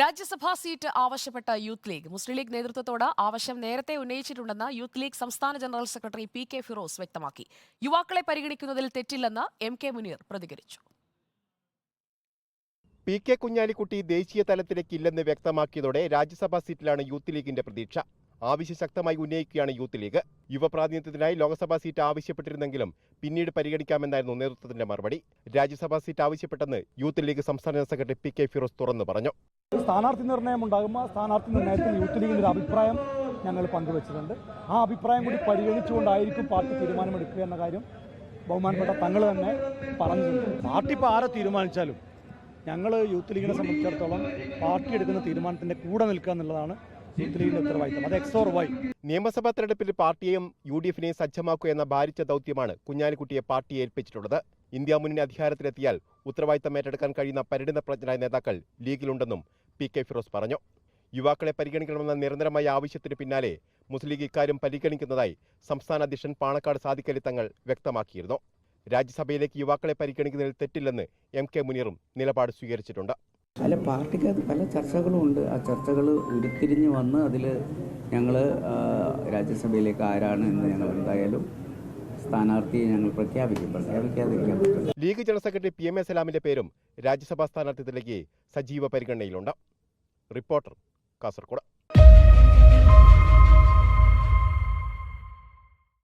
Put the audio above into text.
രാജ്യസഭാ seat ആവശ്യപ്പെട്ട youth league മുസ്ലിം league നേതൃത്വത്തോട് ആവശ്യം നേരത്തെ ഉന്നയിച്ചിട്ടുണ്ടെന്ന് യൂത്ത് ലീഗ് സംസ്ഥാന general secretary P K Firoz വ്യക്തമാക്കി. യുവാക്കളെ പരിഗണിക്കുന്നതിൽ തെറ്റില്ലെന്ന് എം കെ മുനീർ പ്രതികരിച്ചു. പി കെ കുഞ്ഞാലിക്കുട്ടി ദേശീയ തലത്തിലേക്ക് ഇല്ലെന്ന് വ്യക്തമാക്കിയതോടെ രാജ്യസഭാ സീറ്റിലാണ് യൂത്ത് ലീഗിന്റെ പ്രതീക്ഷ. ആവശ്യം ശക്തമായി ഉന്നയിക്കുകയാണ് യൂത്ത് ലീഗ്. യുവപ്രാതിനിധ്യത്തിനായി ലോക്സഭാ സീറ്റ് ആവശ്യപ്പെട്ടിരുന്നെങ്കിലും പിന്നീട് പരിഗണിക്കാമെന്നായിരുന്നു നേതൃത്വത്തിന്റെ മറുപടി. രാജ്യസഭാ സീറ്റ് ആവശ്യപ്പെട്ടെന്ന് യൂത്ത് ലീഗ് സംസ്ഥാന general secretary P K Firos തുറന്നു പറഞ്ഞു. സ്ഥാനാർത്ഥി നിർണയം ഉണ്ടാകുമ്പോൾ ആ സ്ഥാനാർത്ഥി നിർണയത്തിൽ യൂത്ത് ലീഗിന്റെ ഒരു അഭിപ്രായം ഞങ്ങൾ പങ്കുവച്ചിട്ടുണ്ട്. ആ അഭിപ്രായം കൂടി പരിഗണിച്ചുകൊണ്ടായിരിക്കും പാർട്ടി തീരുമാനമെടുക്കുക എന്ന കാര്യം ബഹുമാനപ്പെട്ട തങ്ങൾ തന്നെ പറഞ്ഞിട്ടുണ്ട്. പാർട്ടി ഇപ്പോൾ ആരെ തീരുമാനിച്ചാലും ഞങ്ങൾ യൂത്ത് ലീഗിനെ സംബന്ധിച്ചിടത്തോളം പാർട്ടി എടുക്കുന്ന തീരുമാനത്തിന്റെ കൂടെ നിൽക്കുക എന്നുള്ളതാണ് ഉത്തരവാദിത്തം അത് എക്സോർ വൈ നിയമസഭാ തെരഞ്ഞെടുപ്പിൽ പാർട്ടിയെയും യു ഡി എഫിനെയും സജ്ജമാക്കുക എന്ന ഭാരിച്ച ദൗത്യമാണ് കുഞ്ഞാലിക്കുട്ടിയെ പാർട്ടി ഏൽപ്പിച്ചിട്ടുള്ളത്. ഇന്ത്യ മുന്നണി അധികാരത്തിലെത്തിയാൽ ഉത്തരവാദിത്തം ഏറ്റെടുക്കാൻ കഴിയുന്ന പരിണിത പ്രജ്ഞരായ നേതാക്കൾ ലീഗിലുണ്ടെന്നും പി കെ ഫിറോസ് പറഞ്ഞു. യുവാക്കളെ പരിഗണിക്കണമെന്ന നിരന്തരമായ ആവശ്യത്തിന് പിന്നാലെ മുസ്ലിം ലീഗ് ഇക്കാര്യം പരിഗണിക്കുന്നതായി സംസ്ഥാന അധ്യക്ഷൻ പാണക്കാട് സാദിക്കലി തങ്ങൾ വ്യക്തമാക്കിയിരുന്നു. രാജ്യസഭയിലേക്ക് യുവാക്കളെ പരിഗണിക്കുന്നതിൽ തെറ്റില്ലെന്ന് എം കെ മുനീറും നിലപാട് സ്വീകരിച്ചിട്ടുണ്ട്. അല്ല പാർട്ടിക്ക് പല ചർച്ചകളും ഉണ്ട്. ആ ചർച്ചകൾ ഉരുത്തിരിഞ്ഞ് വന്ന് അതിൽ ഞങ്ങൾ രാജ്യസഭയിലേക്ക് ആരാണ് എന്ന് ഞങ്ങൾ എന്തായാലും സ്ഥാനാർത്ഥിയെ ഞങ്ങൾ പ്രഖ്യാപിക്കും. പ്രഖ്യാപിക്കാതിരിക്കാൻ പറ്റില്ല. League general secretary P M A സലാമിന്റെ പേരും രാജ്യസഭാ സ്ഥാനാർത്ഥിത്വത്തിലേക്ക് സജീവ പരിഗണനയിലുണ്ട്. റിപ്പോർട്ടർ കാസർഗോഡ്.